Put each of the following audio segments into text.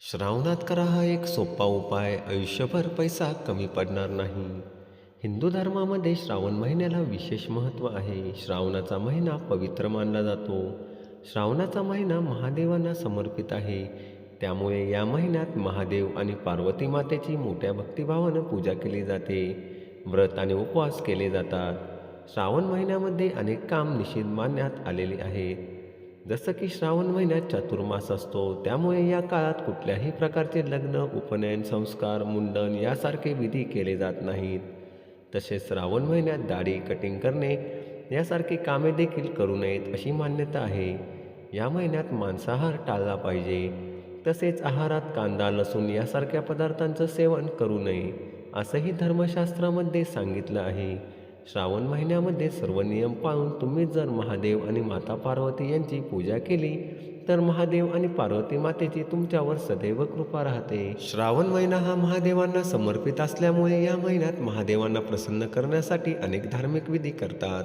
श्रावणात करा हा एक सोपा उपाय. आयुष्यभर पैसा कमी पडणार नाही. हिंदू धर्मामध्ये श्रावण महिन्याला विशेष महत्त्व आहे. श्रावणाचा महिना पवित्र मानला जातो. श्रावणाचा महिना महादेवांना समर्पित आहे. त्यामुळे या महिन्यात महादेव आणि पार्वती मातेची मोठ्या भक्तिभावानं पूजा केली जाते. व्रत आणि उपवास केले जातात. श्रावण महिन्यामध्ये अनेक काम निषेध मानण्यात आलेले आहेत. जसं की श्रावण महिन्यात चातुर्मास असतो त्यामुळे या काळात कुठल्याही प्रकारचे लग्न उपनयन संस्कार मुंडन यासारखे विधी केले जात नाहीत. तसेच श्रावण महिन्यात दाढी कटिंग करणे यासारखी कामे देखील करू नयेत अशी मान्यता आहे. या महिन्यात मांसाहार टाळला पाहिजे. तसेच आहारात कांदा लसूण यासारख्या पदार्थांचं सेवन करू नये असंही धर्मशास्त्रामध्ये सांगितलं आहे. श्रावण महिन्यामध्ये सर्व नियम पाळून तुम्ही जर महादेव आणि माता पार्वती यांची पूजा केली तर महादेव आणि पार्वती मातेची तुमच्यावर सदैव कृपा राहते. श्रावण महिना हा महादेवांना समर्पित असल्यामुळे या महिन्यात महादेवांना प्रसन्न करण्यासाठी अनेक धार्मिक विधी करतात.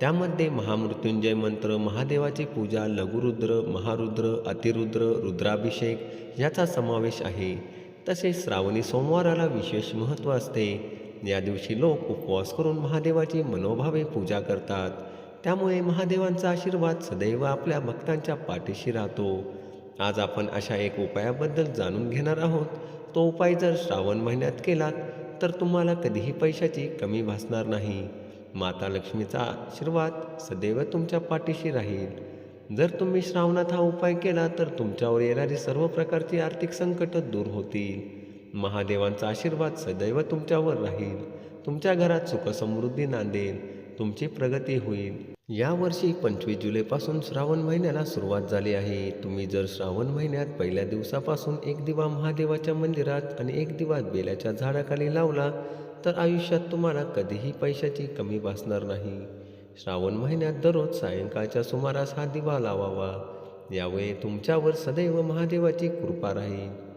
त्यामध्ये महामृत्युंजय मंत्र महादेवाची पूजा लघुरुद्र महारुद्र अतिरुद्र रुद्राभिषेक याचा समावेश आहे. तसेच श्रावणी सोमवाराला विशेष महत्त्व असते. या दिवशी लोक उपवास करून महादेवाची मनोभावे पूजा करतात. त्यामुळे महादेवांचा आशीर्वाद सदैव आपल्या भक्तांच्या पाठीशी राहतो. आज आपण अशा एक उपायाबद्दल जाणून घेणार आहोत. तो उपाय जर श्रावण महिन्यात केलात तर तुम्हाला कधीही पैशाची कमी भासणार नाही. माता लक्ष्मीचा आशीर्वाद सदैव तुमच्या पाठीशी राहील. जर तुम्ही श्रावणात हा उपाय केला तर तुमच्यावर येणारी सर्व प्रकारची आर्थिक संकटं दूर होतील. महादेवांचा आशीर्वाद सदैव तुमच्यावर राहील. तुमच्या घरात सुखसमृद्धी नांदेल. तुमची प्रगती होईल. यावर्षी पंचवीस जुलैपासून श्रावण महिन्याला सुरुवात झाली आहे. तुम्ही जर श्रावण महिन्यात पहिल्या दिवसापासून एक दिवा महादेवाच्या मंदिरात आणि एक दिवा बेलाच्या झाडाखाली लावला तर आयुष्यात तुम्हाला कधीही पैशाची कमी भासणार नाही. श्रावण महिन्यात दररोज सायंकाळच्या सुमारास हा दिवा लावावा. यावेळी तुमच्यावर सदैव महादेवाची कृपा राहील.